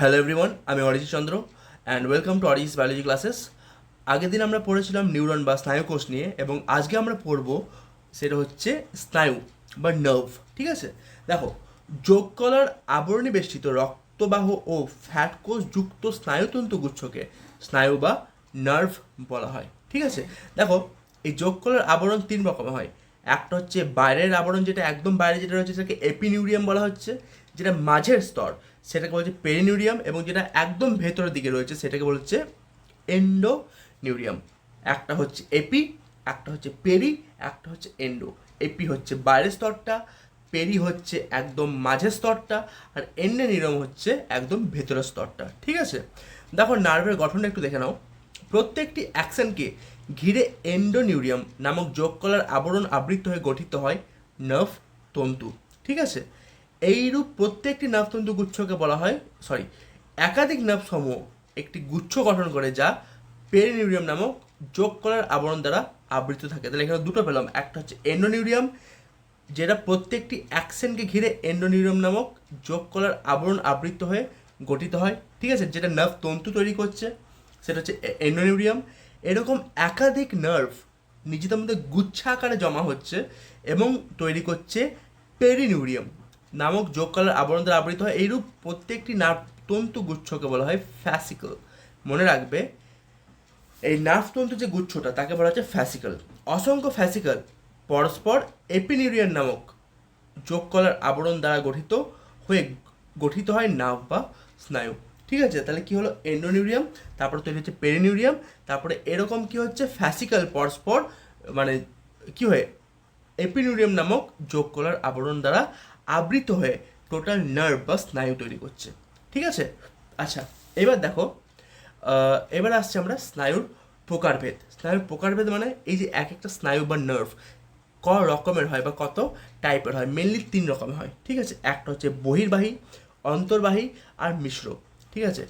Hello everyone আমি Arijit Chandra and welcome to Arijit biology classes আগের দিন আমরা পড়েছিলাম নিউরন বা স্নায়ু কোষ নিয়ে এবং আজকে আমরা পড়ব সেটা হচ্ছে স্নায়ু বা নার্ভ ঠিক আছে? দেখো, যোগ কলার আবরণী বেষ্টিত রক্তবাহ ও ফ্যাট কোষ যুক্ত স্নায়ুতন্তু গুচ্ছকে স্নায়ু বা নার্ভ বলা হয়, ঠিক আছে? দেখো, এই যোগ কলার আবরণ তিন রকমের হয়। একটা হচ্ছে বাইরের আবরণ যেটা একদম বাইরে যেটা রয়েছে সেটাকে এপিনিউরিয়াম বলা হচ্ছে, যেটা মাঝের স্তর। সেটাকে বলছে পেরিনিউরিয়াম এবং যেটা একদম ভেতরের দিকে রয়েছে সেটাকে বলছে এন্ডো নিউরিয়াম একটা হচ্ছে এপি, একটা হচ্ছে পেরি, একটা হচ্ছে এন্ডো। এপি হচ্ছে বাইরের স্তরটা, পেরি হচ্ছে একদম মাঝের স্তরটা, আর এন্ডো নিউরিয়াম হচ্ছে একদম ভেতরের স্তরটা। ঠিক আছে? দেখো, নার্ভের গঠনটা একটু দেখে নাও। প্রত্যেকটি অ্যাকশনকে ঘিরে এন্ডোনিউরিয়াম নামক যোগ কলার আবরণ আবৃত হয়ে গঠিত হয় নার্ভ তন্তু। ঠিক আছে? এইরূপ প্রত্যেকটি নাভতন্তু গুচ্ছকে বলা হয় সরি একাধিক নাভ সমূহ একটি গুচ্ছ গঠন করে যা পেরিনিউরিয়াম নামক যোগ করার আবরণ দ্বারা আবৃত থাকে। তাহলে এখানে দুটো পেলাম, একটা হচ্ছে এন্ডোনিউরিয়াম, যেটা প্রত্যেকটি অ্যাকশনকে ঘিরে এন্ডোনিউরিয়াম নামক যোগ কলার আবরণ আবৃত হয়ে গঠিত হয়, ঠিক আছে? যেটা নার্ভ তন্তু তৈরি করছে, সেটা হচ্ছে এন্ডোনিউরিয়াম। এরকম একাধিক নার্ভ নিজেদের মধ্যে গুচ্ছা আকারে জমা হচ্ছে এবং তৈরি করছে পেরিনিউরিয়াম। নামক যোগ কলার আবরণ দ্বারা আবৃত হয়। এইরূপ প্রত্যেকটি নার্ভ তন্তু গুচ্ছকে বলা হয় ফ্যাসিকল মনে রাখবে, এই নার্ভতন্তু যে গুচ্ছটা, তাকে বলা হচ্ছে ফ্যাসিকল অসংখ্য ফ্যাসিকল পরস্পর এপিনিউরিয়ান নামক যোগ কলার আবরণ দ্বারা গঠিত হয়ে গঠিত হয় নার্ভ বা স্নায়ু। ঠিক আছে, তাহলে কি হলো? এন্ডোনিউরিয়াম তারপরে তৈরি হচ্ছে পেরিনিউরিয়াম তারপরে এরকম কি হচ্ছে? ফ্যাসিক্যাল পরস্পর মানে কি হয়ে? এপিনিউরিয়াম নামক যোগ কলার আবরণ দ্বারা আবৃত হয়ে টোটাল নার্ভ বা স্নায়ু তৈরি করছে। ঠিক আছে? আচ্ছা এবার দেখো এবার আসছে আমরা স্নায়ুর প্রকারভেদ। স্নায়ুর প্রকারভেদ মানে এই যে এক একটা স্নায়ু বা নার্ভ ক রকমের হয় বা কত টাইপের হয়। মেনলি তিন রকমের হয়। ঠিক আছে? একটা হচ্ছে বহির্বাহী, অন্তর্বাহী আর মিশ্র। ঠিক আছে?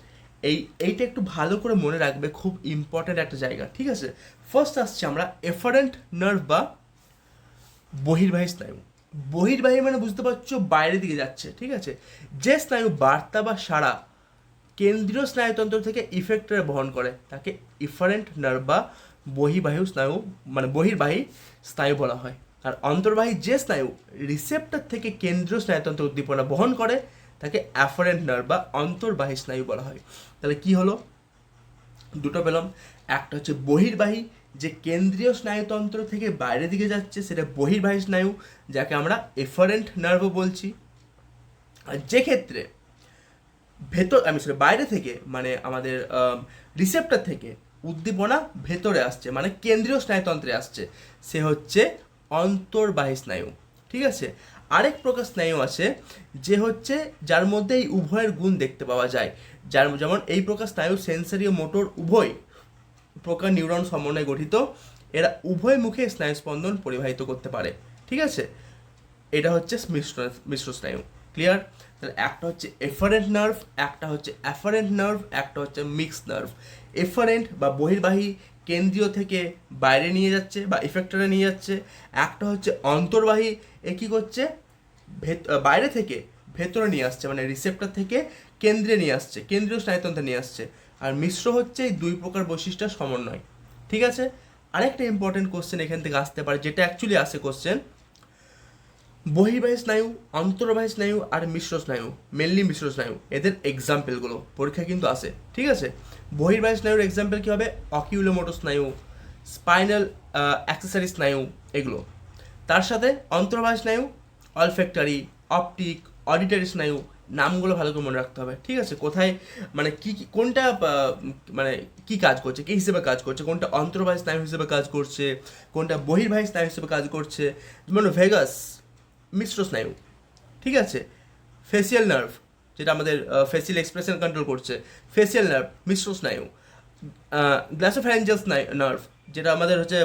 এই, এইটা একটু ভালো করে মনে রাখবে, খুব ইম্পর্ট্যান্ট একটা জায়গা। ঠিক আছে? ফার্স্ট আসছে আমরা এফারেন্ট নার্ভ বা বহির্বাহী স্নায়ু। বহির্বাহী মানে বুঝতে পারছ বাইরের দিকে যাচ্ছে, ঠিক আছে? যে স্নায়ু বার্তা বা সাড়া কেন্দ্রীয় স্নায়ুতন্ত্র থেকে ইফেক্টরে বহন করে, তাকে ইফারেন্ট নার্ভ বা বহির্বাহী স্নায়ু মানে বহির্বাহী স্নায়ু বলা হয়। আর অন্তর্বাহী যে স্নায়ু রিসেপ্টর থেকে কেন্দ্রীয় স্নায়ুতন্ত্র উদ্দীপনা বহন করে, তাকে অ্যাফারেন্ট নার্ভ বা অন্তর্বাহী স্নায়ু বলা হয়। তাহলে কি হলো? দুটো পেলাম। একটা হচ্ছে বহির্বাহী যে কেন্দ্রীয় স্নায়ুতন্ত্র থেকে বাইরের দিকে যাচ্ছে সেটা বহির্বাহী স্নায়ু, যাকে আমরা এফারেন্ট নার্ভও বলছি। আর যে ক্ষেত্রে ভেতর আমি সরি বাইরে থেকে মানে আমাদের রিসেপ্টার থেকে উদ্দীপনা ভেতরে আসছে মানে কেন্দ্রীয় স্নায়ুতন্ত্রে আসছে, সে হচ্ছে অন্তর্বাহী স্নায়ু, ঠিক আছে? আরেক প্রকার স্নায়ু আছে যে হচ্ছে যার মধ্যে এই উভয়ের গুণ দেখতে পাওয়া যায়। যার, যেমন এই প্রকার স্নায়ু সেন্সারি ও মোটর উভয় প্রকার নিউরন সমন্বয়ে গঠিত, এরা উভয় মুখে স্নায়ু স্পন্দন পরিবাহিত করতে পারে। ঠিক আছে? এটা হচ্ছে মিশ্র মিশ্র স্নায়ু। ক্লিয়ার তাহলে একটা হচ্ছে এফারেন্ট নার্ভ একটা হচ্ছে অ্যাফারেন্ট নার্ভ একটা হচ্ছে মিক্সড নার্ভ এফারেন্ট বা বহির্বাহী কেন্দ্রীয় থেকে বাইরে নিয়ে যাচ্ছে বা ইফেক্টরে নিয়ে যাচ্ছে। একটা হচ্ছে অন্তর্বাহী, এ কী করছে? ভেত বাইরে থেকে ভেতরে নিয়ে আসছে মানে রিসেপ্টর থেকে কেন্দ্রে নিয়ে আসছে, কেন্দ্রীয় স্নায়ুতন্ত্রে নিয়ে আসছে। আর মিশ্র হচ্ছে এই দুই প্রকার বৈশিষ্ট্যের সমন্বয়। ঠিক আছে? আরেকটা ইম্পর্টেন্ট কোশ্চেন এখান থেকে আসতে পারে, যেটা অ্যাকচুয়ালি আসে কোশ্চেন বহির্বাহী স্নায়ু, অন্তর্বাহী স্নায়ু আর মিশ্র স্নায়ু মেনলি মিশ্র স্নায়ু, এদের এক্সাম্পলগুলো পরীক্ষা কিন্তু আসে। ঠিক আছে? বহির্বাহী স্নায়ুর এক্সাম্পল কী হবে? অকিউলোমোটো স্নায়ু স্পাইনাল অ্যাক্সেসারি স্নায়ু, এগুলো। তার সাথে অন্তর্বাহী স্নায়ু অলফ্যাক্টরি অপটিক অডিটারি স্নায়ু নামগুলো ভালো করে মনে রাখতে হবে। ঠিক আছে? কোথায় মানে কি কোনটা মানে কি কাজ করছে, কি হিসেবে কাজ করছে, কোনটা অন্তর্বাহী স্নায়ু হিসেবে কাজ করছে, কোনটা বহির্বাহী স্নায়ু হিসেবে কাজ করছে, যেমন ভেগাস, মিশ্র স্নায়ু, ঠিক আছে? ফেসিয়াল নার্ভ, যেটা আমাদের ফেসিয়াল এক্সপ্রেশন কন্ট্রোল করছে ফেসিয়াল নার্ভ মিশ্র স্নায়ু গ্লাসোফ্যারেঞ্জাল স্নায়ু নার্ভ যেটা আমাদের হচ্ছে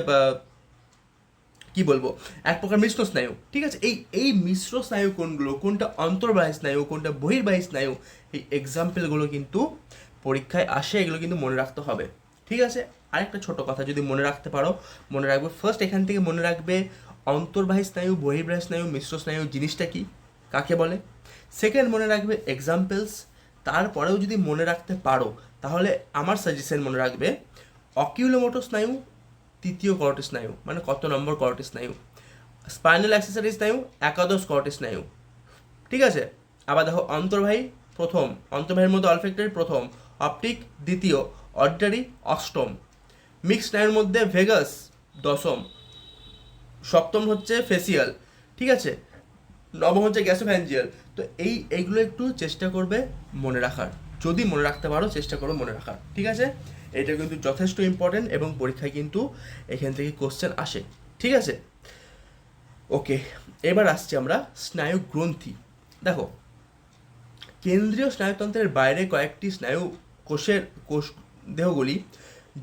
কি বলব? এক প্রকার মিশ্র স্নায়ু, ঠিক আছে? এই এই মিশ্র স্নায়ু কোনগুলো? কোনটা অন্তর্বাহী স্নায়ু, কোনটা বহির্বাহী স্নায়ু? এই এক্সাম্পলগুলো কিন্তু পরীক্ষায় আসে, এগুলো কিন্তু মনে রাখতে হবে, ঠিক আছে? আরেকটা ছোট কথা যদি মনে রাখতে পারো, মনে রাখবে ফার্স্ট এখান থেকে মনে রাখবে অন্তর্বাহী স্নায়ু, বহির্বাহী স্নায়ু, মিশ্র স্নায়ু জিনিসটা কি? কাকে বলে? সেকেন্ড মনে রাখবে এক্সাম্পলস তারপরেও যদি মনে রাখতে পারো, তাহলে আমার সাজেশন মনে রাখবে অকিউলোমোটো স্নায়ু তৃতীয় করটি স্নায়ু মানে কত নম্বর করটি স্নায়ু স্পাইনাল অ্যাক্সেসরি স্নায়ু একাদশ করটি স্নায়ু ঠিক আছে? আবার দেখো অন্তর্বাহী প্রথম, অন্তর্বাহীর মধ্যে অলফেক্টরি প্রথম অপটিক দ্বিতীয় অডিটারি অষ্টম। মিক্স স্নায়ুর মধ্যে ভেগাস দশম। সপ্তম হচ্ছে ফেসিয়াল ঠিক আছে? নবম হচ্ছে গ্যাসোফ্যাঞ্জিয়াল তো এই, এইগুলো একটু চেষ্টা করবে মনে রাখার। যদি মনে রাখতে পারো, চেষ্টা করো মনে রাখার। ঠিক আছে? এটা কিন্তু যথেষ্ট ইম্পর্টেন্ট এবং পরীক্ষায় কিন্তু এখান থেকে কোশ্চেন আসে। ঠিক আছে? ওকে এবার আসছি আমরা স্নায়ু গ্রন্থি দেখো, কেন্দ্রীয় স্নায়ুতন্ত্রের বাইরে কয়েকটি স্নায়ু কোষের কোষ দেহগুলি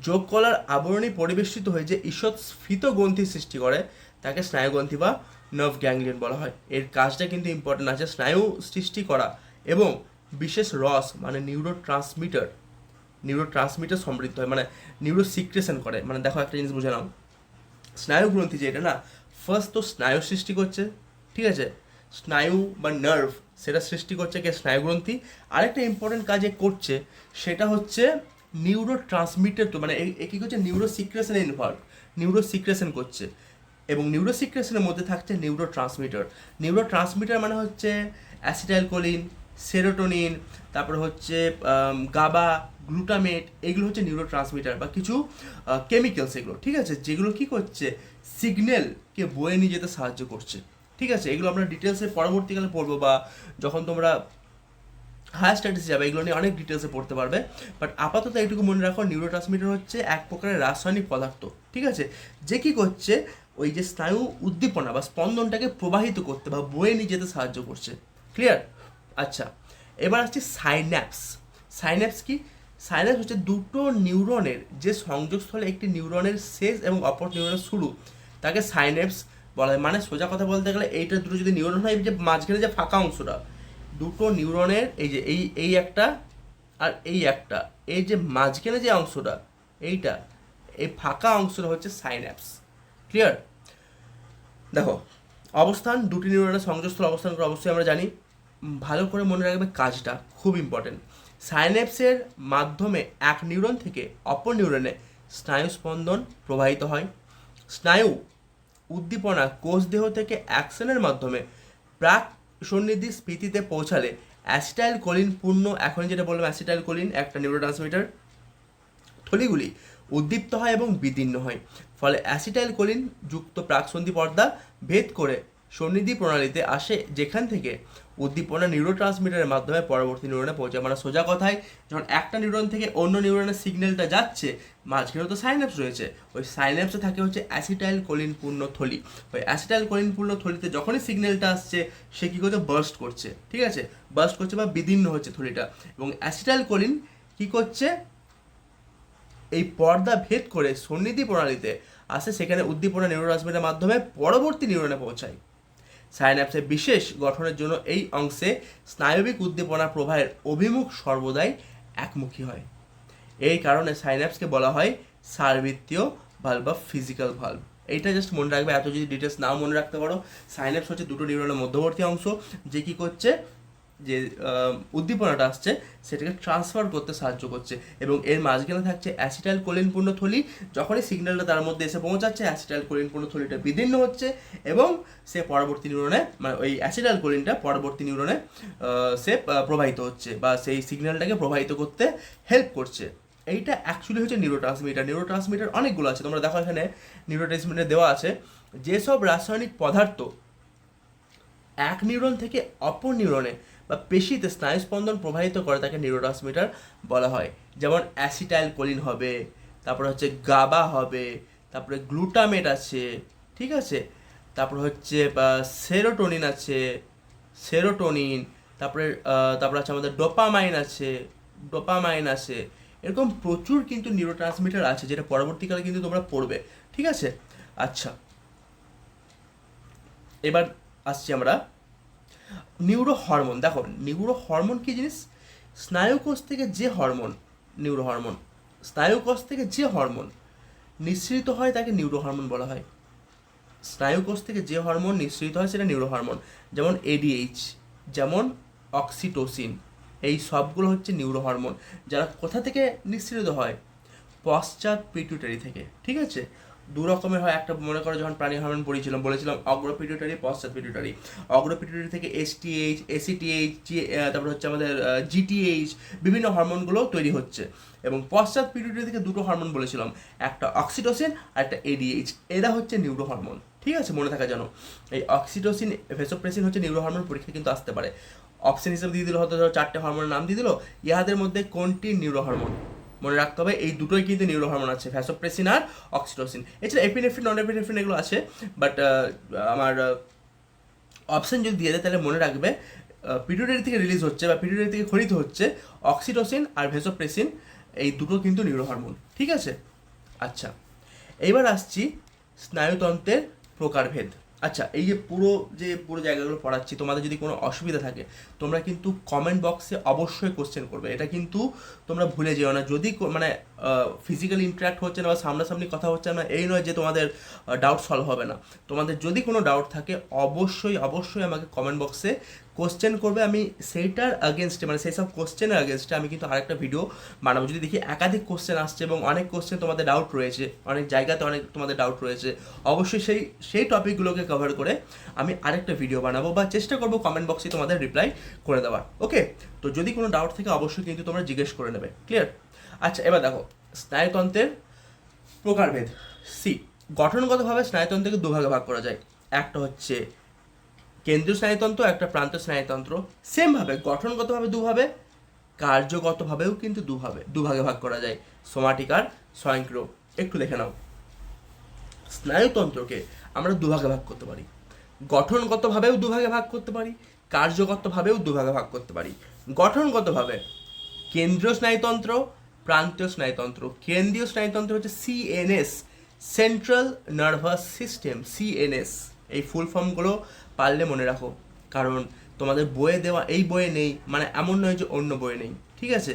যোগ কলার আবরণী পরিবেষ্টিত হয়ে যে ঈশ্বর স্ফীত গ্রন্থি সৃষ্টি করে, তাকে স্নায়ুগ্রন্থি বা নার্ভ গ্যাংলিয়ন বলা হয়। এর কাজটা কিন্তু ইম্পর্টেন্ট আছে স্নায়ু সৃষ্টি করা এবং বিশেষ রস মানে নিউরো ট্রান্সমিটার নিউরো ট্রান্সমিটার সমৃদ্ধ হয় মানে নিউরো সিক্রেশন করে। মানে দেখো একটা জিনিস বুঝে নাও। স্নায়ুগ্রন্থি যে এটা না ফার্স্ট তো স্নায়ু সৃষ্টি করছে, ঠিক আছে? স্নায়ু বা নার্ভ সেটা সৃষ্টি করছে কে? স্নায়ুগ্রন্থি আরেকটা ইম্পর্টেন্ট কাজ করছে, সেটা হচ্ছে নিউরো ট্রান্সমিটার তো মানে কী করছে? নিউরো সিক্রেশনে ইনভলভ নিউরো সিক্রেশন করছে। এবং নিউরো সিক্রেশনের মধ্যে থাকছে নিউরো ট্রান্সমিটার নিউরো ট্রান্সমিটার মানে হচ্ছে অ্যাসিটাইল কোলিন সেরোটোনিন, তারপরে হচ্ছে গাবা, গ্লুটামেট, এগুলো হচ্ছে নিউরো ট্রান্সমিটার বা কিছু কেমিক্যালস এগুলো, ঠিক আছে? যেগুলো কি করছে? সিগন্যালকে বয়ে নিয়ে যেতে সাহায্য করছে, ঠিক আছে? এগুলো আমরা ডিটেলসে পরবর্তীকালে পড়ব বা যখন তোমরা হায়ার স্ট্যাটিস যাবে, এগুলো নিয়ে অনেক ডিটেলসে পড়তে পারবে। বাট আপাতত এইটুকু মনে রাখো নিউরো ট্রান্সমিটার হচ্ছে এক প্রকারের রাসায়নিক পদার্থ, ঠিক আছে? যে কি করছে? ওই যে স্নায়ু উদ্দীপনা বা স্পন্দনটাকে প্রবাহিত করতে বা বয়ে নিয়ে যেতে সাহায্য করছে ক্লিয়ার আচ্ছা এবার আসছে সাইন্যাপস সাইন্যাপস কি? সাইন্যাপস হচ্ছে দুটো নিউরনের যে সংযোগস্থলে একটি নিউরনের শেষ এবং অপর নিউরনের শুরু। তাকে সাইন্যাপস বলা হয়। মানে সোজা কথা বলতে গেলে এইটা দুটো যদি নিউরন হয়, এই যে মাঝখানে যে ফাঁকা অংশটা, দুটো নিউরনের এই যে এই এই একটা আর এই একটা, এই যে মাঝখানে যে অংশটা, এইটা, এই ফাঁকা অংশটা হচ্ছে সাইন্যাপস ক্লিয়ার দেখো, অবস্থান, দুটি নিউরনের সংযোগস্থল অবস্থান করে অবশ্যই আমরা জানি। ভালো করে মনে রাখবে কাজটা, খুব ইম্পর্টেন্ট সাইনেপসের মাধ্যমে এক নিউরন থেকে অপর নিউরনে স্নায়ু স্পন্দন প্রবাহিত হয়। স্নায়ু উদ্দীপনা কোষ দেহ থেকে অ্যাকশনের মাধ্যমে প্রাক সন্নিধি স্ফীতিতে পৌঁছালে অ্যাসিটাইল কোলিন পূর্ণ এখন যেটা বললাম অ্যাসিটাইল কোলিন একটা নিউরোট্রান্সমিটার থলিগুলি উদ্দীপ্ত হয় এবং বিদীর্ণ হয়। ফলে অ্যাসিটাইল কোলিন যুক্ত প্রাকসন্ধি পর্দা ভেদ করে সন্নিধি প্রণালীতে আসে যেখান থেকে উদ্দীপনা নিউরো ট্রান্সমিটারের মাধ্যমে পরবর্তী নিউরনে পৌঁছায়। মানে সোজা কথায়, যখন একটা নিউরন থেকে অন্য নিউরনের সিগন্যালটা যাচ্ছে, মাঝখানেও তো সাইন্যাপস রয়েছে। ওই সাইন্যাপসে থাকে হচ্ছে অ্যাসিটাইল কোলিন পূর্ণ থলি। ওই অ্যাসিটাইল কোলিন পূর্ণ থলিতে যখনই সিগন্যালটা আসছে, সে কী করছে? বার্স্ট করছে। ঠিক আছে? বার্স্ট করছে বা বিদীর্ণ হচ্ছে থলিটা। এবং অ্যাসিটাইল কোলিন কী করছে? এই পর্দা ভেদ করে সন্নিধি প্রণালীতে আসে, সেখানে উদ্দীপনা নিউরোট্রান্সমিটার মাধ্যমে পরবর্তী নিউরনে পৌঁছায়। সাইন্যাপসের বিশেষ গঠনের জন্য এই অংশে স্নায়বিক উদ্দীপনা প্রবাহের অভিমুখ সর্বদাই একমুখী হয়। এই কারণে সাইন্যাপসকে বলা হয় সার্বৃত্তীয় ভাল্ব বা ফিজিক্যাল ভাল্ব এইটা জাস্ট মনে রাখবে, এত যদি ডিটেলস নাও মনে রাখতে পারো, সাইন্যাপস হচ্ছে দুটো নিউরনের মধ্যবর্তী অংশ, যে কী করছে যে উদ্দীপনাটা আসছে, সেটাকে ট্রান্সফার করতে সাহায্য করছে এবং এর মাঝখানে থাকছে অ্যাসিটাইল কোলিনপূর্ণ থলি যখনই সিগন্যালটা তার মধ্যে এসে পৌঁছাচ্ছে অ্যাসিটাইল কোলিনপূর্ণ থলিটা বিদীর্ণ হচ্ছে এবং সে পরবর্তী নিউরনে মানে ওই অ্যাসিটাইল কোলিনটা পরবর্তী নিউরনে সে প্রবাহিত হচ্ছে বা সেই সিগন্যালটাকে প্রবাহিত করতে হেল্প করছে। এইটা অ্যাকচুয়ালি হচ্ছে নিউরো ট্রান্সমিটার নিউরো ট্রান্সমিটার অনেকগুলো আছে, তোমরা দেখো এখানে নিউরো ট্রান্সমিটার দেওয়া আছে। যেসব রাসায়নিক পদার্থ এক নিউরন থেকে অপর নিউরনে বা পেশিতে স্নায়ুস্পন্দন প্রবাহিত করে তাকে নিউরোট্রান্সমিটার বলা হয়। যেমন অ্যাসিটাইল কোলিন হবে, তারপরে হচ্ছে গাবা হবে, তারপরে গ্লুটামেট আছে, ঠিক আছে? তারপর হচ্ছে সেরোটোনিন আছে, সেরোটোনিন, তারপরে তারপরে আছে আমাদের ডোপামাইন আছে ডোপামাইন আছে। এরকম প্রচুর কিন্তু নিউরোট্রান্সমিটার আছে যেটা পরবর্তীকালে কিন্তু তোমরা পড়বে, ঠিক আছে? আচ্ছা। এবার আসছি আমরা নিউরো হরমোন দেখো নিউরো হরমোন কি জিনিস? স্নায়ুকোষ থেকে যে হরমোন নিউরো হরমোন স্নায়ুকোষ থেকে যে হরমোন নিঃসৃত হয় তাকে নিউরো হরমোন বলা হয়। স্নায়ুকোষ থেকে যে হরমোন নিঃসৃত হয় সেটা নিউরো হরমোন যেমন এডিএইচ যেমন অক্সিটোসিন এই সবগুলো হচ্ছে নিউরো হরমোন যারা কোথা থেকে নিঃসৃত হয়? পশ্চাৎ পিটুটারি থেকে, ঠিক আছে? দু রকমের হয়। একটা মনে করো যখন প্রাণী হরমোন পড়িয়েছিলাম বলেছিলাম অগ্র পিটুটারি পশ্চাৎ পিটুটারি অগ্র পিটুটারি থেকে এসটিএইচ এসিটিএইচ তারপর হচ্ছে আমাদের জিটিএইচ বিভিন্ন হরমোনগুলো তৈরি হচ্ছে। এবং পশ্চাৎ পিটুটারি থেকে দুটো হরমোন বলেছিলাম, একটা অক্সিটোসিন আর একটা এডিএইচ এরা হচ্ছে নিউরো হরমোন ঠিক আছে? মনে থাকা জানো এই অক্সিটোসিন, ভেসোপ্রেসিন হচ্ছে নিউরো হরমোন পরীক্ষা কিন্তু আসতে পারে। অপশন হিসেবে দিয়ে দিল হয়তো ধরো চারটে হরমোনের নাম দিয়ে দিল। ইহাদের মধ্যে কোনটি নিউরো হরমোন মনে রাখতে হবে, এই দুটোই কিন্তু নিউরো হরমোন আছে ভ্যাসোপ্রেসিন আর অক্সিটোসিন এছাড়া এপিনেফ্রিন নন এপিনেফ্রিন এগুলো আছে বাট আমার অপশন যদি দিয়ে দেয়, তাহলে মনে রাখবে পিটুটারি থেকে রিলিজ হচ্ছে বা পিটুটারি থেকে খরিত হচ্ছে অক্সিটোসিন আর ভেসোপ্রেসিন এই দুটো কিন্তু নিউরো হরমোন, ঠিক আছে? আচ্ছা এইবার আসছি স্নায়ুতন্ত্রের প্রকারভেদ। আচ্ছা এই যে পুরো যে পুরো জায়গাগুলো পড়াচ্ছি, তোমাদের যদি কোনো অসুবিধা থাকে, তোমরা কিন্তু কমেন্ট বক্সে অবশ্যই কোশ্চেন করবে। এটা কিন্তু তোমরা ভুলে যেও না। যদি মানে ফিজিক্যাল ইন্টারাক্ট হচ্ছে না বা সামনাসামনি কথা হচ্ছে না, এই নয় যে তোমাদের ডাউট সলভ হবে না। তোমাদের যদি কোনো ডাউট থাকে, অবশ্যই অবশ্যই আমাকে কমেন্ট বক্সে কোশ্চেন করবে, আমি সেইটার আগেনস্টে মানে সেই সব কোশ্চেনের আগেনস্টে আমি কিন্তু আরেকটা ভিডিও বানাবো। যদি দেখি একাধিক কোশ্চেন আসছে এবং অনেক কোশ্চেন তোমাদের ডাউট রয়েছে, অনেক জায়গাতে অনেক তোমাদের ডাউট রয়েছে, অবশ্যই সেই সেই টপিকগুলোকে কভার করে আমি আরেকটা ভিডিও বানাবো বা চেষ্টা করব কমেন্ট বক্সে তোমাদের রিপ্লাই করে দেওয়ার। ওকে তো যদি কোনো ডাউট থাকে, অবশ্যই কিন্তু তোমরা জিজ্ঞেস করে নেবে। ক্লিয়ার আচ্ছা এবার দেখো, স্নায়ুতন্ত্রের প্রকারভেদ। সি গঠনগতভাবে স্নায়ুতন্ত্রকে দুভাগে ভাগ করা যায়। একটা হচ্ছে কেন্দ্রীয় স্নায়ুতন্ত্র, একটা প্রান্ত স্নায়ুতন্ত্র সেমভাবে গঠনগতভাবে দুভাবে, কার্যগতভাবেও কিন্তু দুভাবে, দুভাগে ভাগ করা যায়। সোমাটিক আর স্বয়ংক্রিয়। একটু দেখে নাও। স্নায়ুতন্ত্রকে আমরা দুভাগে ভাগ করতে পারি। গঠনগতভাবেও দুভাগে ভাগ করতে পারি, কার্যগতভাবেও দুভাগে ভাগ করতে পারি। গঠনগতভাবে কেন্দ্রীয় স্নায়ুতন্ত্র, প্রান্তীয় স্নায়ুতন্ত্র। কেন্দ্রীয় স্নায়ুতন্ত্র হচ্ছে C N S central nervous system C N S এই ফুল ফর্মগুলো পারলে মনে রাখো। কারণ তোমাদের বইয়ে দেওয়া এই বইয়ে নেই মানে এমন নয় যে অন্য বইয়ে নেই, ঠিক আছে?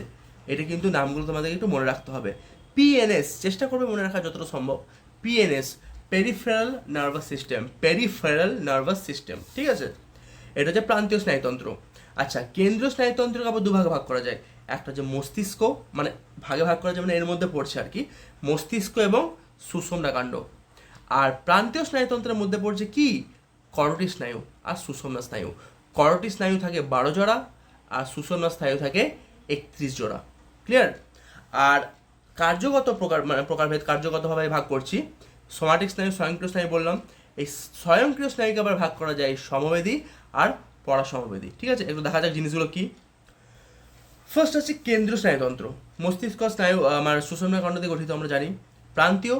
এটা কিন্তু নামগুলো তোমাদেরকে একটু মনে রাখতে হবে। পিএনএস চেষ্টা করবে মনে রাখা যতটা সম্ভব। P N S peripheral nervous system peripheral nervous system ঠিক আছে? এটা হচ্ছে প্রান্তীয় স্নায়ুতন্ত্র। আচ্ছা কেন্দ্রীয় স্নায়ুতন্ত্রকে আবার দুভাগে ভাগ করা যায়। একটা হচ্ছে মস্তিষ্ক মানে ভাগে ভাগ করা যায় মানে এর মধ্যে পড়ছে আর কি। মস্তিষ্ক এবং সুষুম্না কাণ্ড। আর প্রান্তীয় স্নায়ুতন্ত্রের মধ্যে পড়ছে কি? করটি স্নায়ু আর সুষুম্না স্নায়ু। করটি স্নায়ু থাকে বারো জোড়া আর সুষুম্না স্নায়ু থাকে একত্রিশ জোড়া। ক্লিয়ার আর কার্যগত প্রকার মানে প্রকারভেদ কার্যগতভাবে ভাগ করছি। সোমাটিক স্নায়ু, স্বয়ংক্রিয় স্নায়ু বললাম। এই স্বয়ংক্রিয় স্নায়ুকে আবার ভাগ করা যায় সমবেদী আর পরাসমবেদী। ঠিক আছে? একটু দেখা যাক জিনিসগুলো কি। ফার্স্ট হচ্ছে কেন্দ্রীয় স্নায়ুতন্ত্র। মস্তিষ্ক স্নায়ু আমার সুষুম্না খণ্ড দিয়ে গঠিত, আমরা জানি। প্রান্তীয়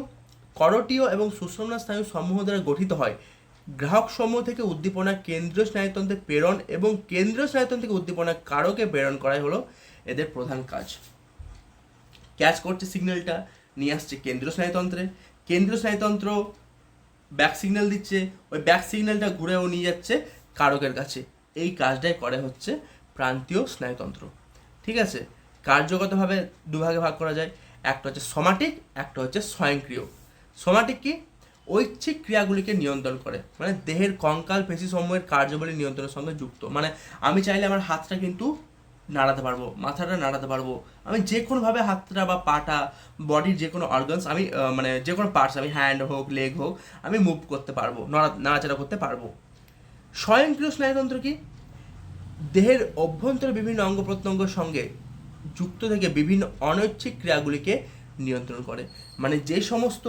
করটীয় এবং সুষুম্না স্নায়ু সমূহ দ্বারা গঠিত হয়। গ্রাহক সমূহ থেকে উদ্দীপনা কেন্দ্রীয় স্নায়ুতন্ত্রে প্রেরণ এবং কেন্দ্রীয় স্নায়ুতন্ত্র থেকে উদ্দীপনা কারকে প্রেরণ করাই হলো এদের প্রধান কাজ। ক্যাচ করছে সিগন্যালটা, নিয়ে আসছে কেন্দ্রীয় স্নায়ুতন্ত্রে। কেন্দ্রীয় স্নায়ুতন্ত্র ব্যাক সিগন্যাল দিচ্ছে, ওই ব্যাক সিগন্যালটা ঘুরেও নিয়ে যাচ্ছে কারকের কাছে। এই কাজটাই করে হচ্ছে প্রান্তীয় স্নায়ুতন্ত্র। ঠিক আছে? কার্যগতভাবে দুভাগে ভাগ করা যায়। একটা হচ্ছে সমাটিক একটা হচ্ছে স্বয়ংক্রিয়। সমাটিক কি? ঐচ্ছিক ক্রিয়াগুলিকে নিয়ন্ত্রণ করে। মানে দেহের কঙ্কাল পেশি সমূহের কার্যাবলী নিয়ন্ত্রণের সঙ্গে যুক্ত। মানে আমি চাইলে আমার হাতটা কিন্তু নাড়াতে পারব, মাথাটা নাড়াতে পারব। আমি যে কোনোভাবে হাতটা বা পাটা বডির যে কোনো অর্গানস আমি মানে যে কোনো পার্টস আমি হ্যান্ড হোক লেগ হোক, আমি মুভ করতে পারব, নড়া, নাড়াচাড়া করতে পারব। স্বয়ংক্রিয় স্নায়ুতন্ত্র কি? দেহের অভ্যন্তরে বিভিন্ন অঙ্গ প্রত্যঙ্গের সঙ্গে যুক্ত থেকে বিভিন্ন অনৈচ্ছিক ক্রিয়াগুলিকে নিয়ন্ত্রণ করে। মানে যে সমস্ত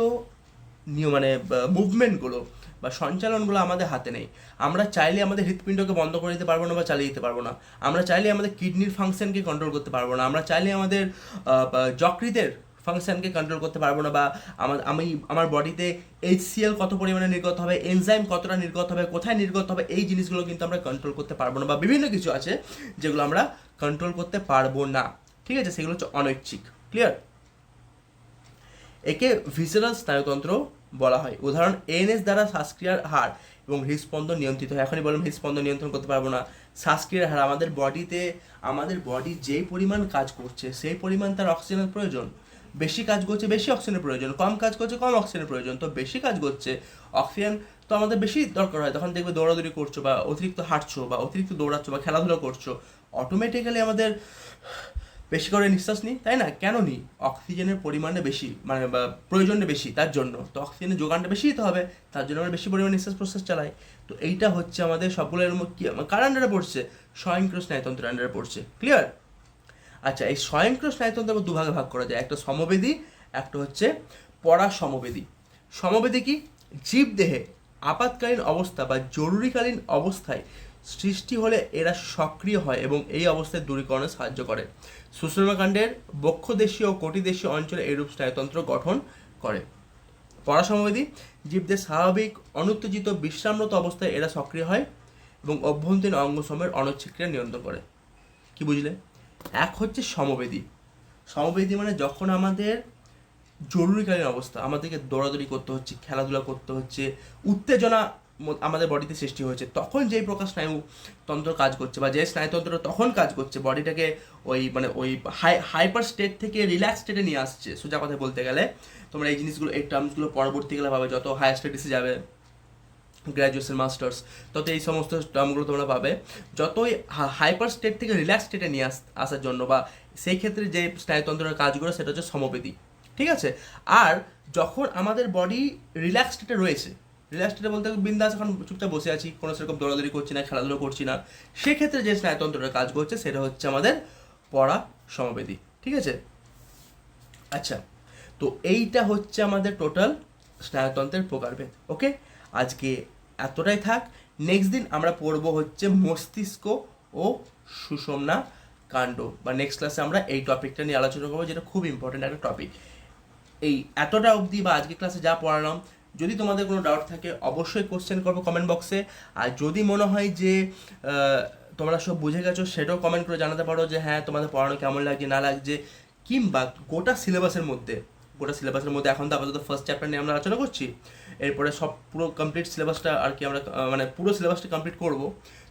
মানে মুভমেন্টগুলো বা সঞ্চালনগুলো আমাদের হাতে নেই। আমরা চাইলে আমাদের হৃৎপিণ্ডকে বন্ধ করে দিতে পারব না বা চালিয়ে দিতে পারব না। আমরা চাইলে আমাদের কিডনির ফাংশনকে কন্ট্রোল করতে পারব না। আমরা চাইলে আমাদের যকৃতের ফাংশনকে কন্ট্রোল করতে পারব না বা আমার আমি, আমার বডিতে এইচসিএল কত পরিমাণে নির্গত হবে এনজাইম কতটা নির্গত হবে, কোথায় নির্গত হবে, এই জিনিসগুলো কিন্তু আমরা কন্ট্রোল করতে পারব না বা বিভিন্ন কিছু আছে যেগুলো আমরা কন্ট্রোল করতে পারব না। ঠিক আছে? সেগুলো হচ্ছে অনৈচ্ছিক। ক্লিয়ার একে ভিসারাল স্নায়ুতন্ত্র বলা হয়। উদাহরণ, এনএস দ্বারা শ্বাসক্রিয়ার হার এবং হৃদস্পন্দন নিয়ন্ত্রিত হয়। এখনই বললাম হৃদস্পন্দন নিয়ন্ত্রণ করতে পারব না। শ্বাসক্রিয়ার হার, আমাদের বডিতে, আমাদের বডি যেই পরিমাণ কাজ করছে, সেই পরিমাণ তার অক্সিজেনের প্রয়োজন। বেশি কাজ করছে, বেশি অক্সিজেনের প্রয়োজন। কম কাজ করছে, কম অক্সিজেনের প্রয়োজন। তো বেশি কাজ করছে, অক্সিজেন তো আমাদের বেশি দরকার হয়। তখন দেখবে দৌড়াদৌড়ি করছ বা অতিরিক্ত হাঁটছো বা অতিরিক্ত দৌড়াচ্ছো বা খেলাধুলা করছ অটোমেটিক্যালি আমাদের বেশি করে নিঃশ্বাস নিই? তাই না? কেন নিই? অক্সিজেনের পরিমাণটা বেশি মানে প্রয়োজনটা বেশি, তার জন্য। তো অক্সিজেনের যোগানটা বেশি দিতে হবে, তার জন্য আমরা বেশি পরিমাণে নিঃশ্বাস প্রশ্বাস চালাই। তো এইটা হচ্ছে আমাদের সবগুলোর কি, কার আন্ডারে পড়ছে? স্বয়ংক্রিয় স্নায়ুতন্ত্রের আন্ডারে পড়ছে। ক্লিয়ার আচ্ছা এই স্বয়ংক্রিয় স্নায়ুতন্ত্র আবার দুভাগে ভাগ করা যায়। একটা সমবেদী, একটা হচ্ছে পরা সমবেদী সমবেদী কি? জীবদেহে আপাতকালীন অবস্থা বা জরুরিকালীন অবস্থায় সৃষ্টি হলে এরা সক্রিয় হয় এবং এই অবস্থায় দূরীকরণে সাহায্য করে। সুষমাকাণ্ডের বক্ষদেশীয় ও কটিদেশীয় অঞ্চলে এরূপ স্নায়ুতন্ত্র গঠন করে। পরাসমবেদী জীবদের স্বাভাবিক অনুত্তেজিত বিশ্রামরত অবস্থায় এরা সক্রিয় হয় এবং অভ্যন্তরীণ অঙ্গসমূহের অনচ্ছিক্রিয়া নিয়ন্ত্রণ করে। কি বুঝলে? এক হচ্ছে সমবেদী। সমবেদী মানে যখন আমাদের জরুরিকালীন অবস্থা, আমাদেরকে দৌড়াদৌড়ি করতে হচ্ছে, খেলাধুলা করতে হচ্ছে, উত্তেজনা আমাদের বডিতে সৃষ্টি হয়েছে। তখন যেই প্রকার স্নায়ুতন্ত্র কাজ করছে বা যে স্নায়ুতন্ত্র তখন কাজ করছে, বডিটাকে ওই মানে ওই হাই, হাইপার স্টেট থেকে রিল্যাক্স স্টেটে নিয়ে আসছে, সোজা কথা বলতে গেলে। তোমরা এই জিনিসগুলো, এই টার্মসগুলো পরবর্তীকালে পাবে, যত হায়ার স্টেডিসে যাবে, গ্র্যাজুয়েশন, মাস্টার্স, তত এই সমস্ত টার্মগুলো তোমরা পাবে। যতই হাইপার স্টেট থেকে রিল্যাক্স স্টেটে নিয়ে আস, আসার জন্য বা সেই ক্ষেত্রে যে স্নায়ুতন্ত্রের কাজগুলো সেটা হচ্ছে সমবেদী, ঠিক আছে? আর যখন আমাদের বডি রিল্যাক্স স্টেটে রয়েছে রিল্যাক্স স্টেটে বলতে বিন্দাস এখন চুপচাপ বসে আছি, কোনো সেরকম দৌড়াদৌড়ি করছি না, খেলাধুলো করছি না। সেক্ষেত্রে যে স্নায়ুতন্ত্রটা কাজ করছে, সেটা হচ্ছে আমাদের পড়া সমবেদী, ঠিক আছে? আচ্ছা তো এইটা হচ্ছে আমাদের টোটাল স্নায়ুতন্ত্রের প্রকারভেদ, ওকে? আজকে এতটাই থাক নেক্সট দিন আমরা পড়ব হচ্ছে মস্তিষ্ক ও সুষমনা কাণ্ড, বা নেক্সট ক্লাসে আমরা এই টপিকটা নিয়ে আলোচনা করব, যেটা খুব ইম্পর্টেন্ট একটা টপিক এই এতটা অবধি বা আজকে ক্লাসে যা পড়ালাম যদি তোমাদের কোনো ডাউট থাকে, অবশ্যই কোশ্চেন করব কমেন্ট বক্সে আর যদি মনে হয় যে তোমরা সব বুঝে গেছো, সেটাও কমেন্ট করে জানাতে পারো যে হ্যাঁ তোমাদের পড়ানো কেমন লাগছে, না লাগছে। কিংবা গোটা সিলেবাসের মধ্যে, গোটা সিলেবাসের মধ্যে এখন তো আপাতত ফার্স্ট চ্যাপ্টার নিয়ে আমরা আলোচনা করছি। এরপরে সব পুরো কমপ্লিট সিলেবাসটা আর কি আমরা মানে পুরো সিলেবাসটা কমপ্লিট করব।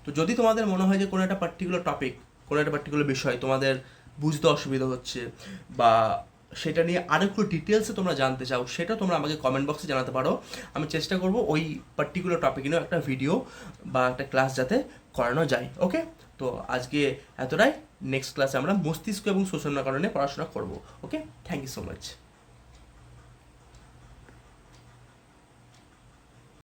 তো যদি তোমাদের মনে হয় যে, কোনো একটা পার্টিকুলার টপিক কোনো একটা পার্টিকুলার বিষয় তোমাদের বুঝতে অসুবিধা হচ্ছে, বা সেটা নিয়ে আরও একটু ডিটেলসে তোমরা জানতে চাও, সেটা তোমরা আমাকে কমেন্ট বক্সে জানাতে পারো। আমি চেষ্টা করব ওই পার্টিকুলার টপিক নিয়েও একটা ভিডিও বা একটা ক্লাস যাতে করানো যায় ওকে তো আজকে এতটাই। নেক্সট ক্লাসে আমরা মস্তিষ্ক এবং শোষণ কারণে পড়াশোনা করব okay thank you so much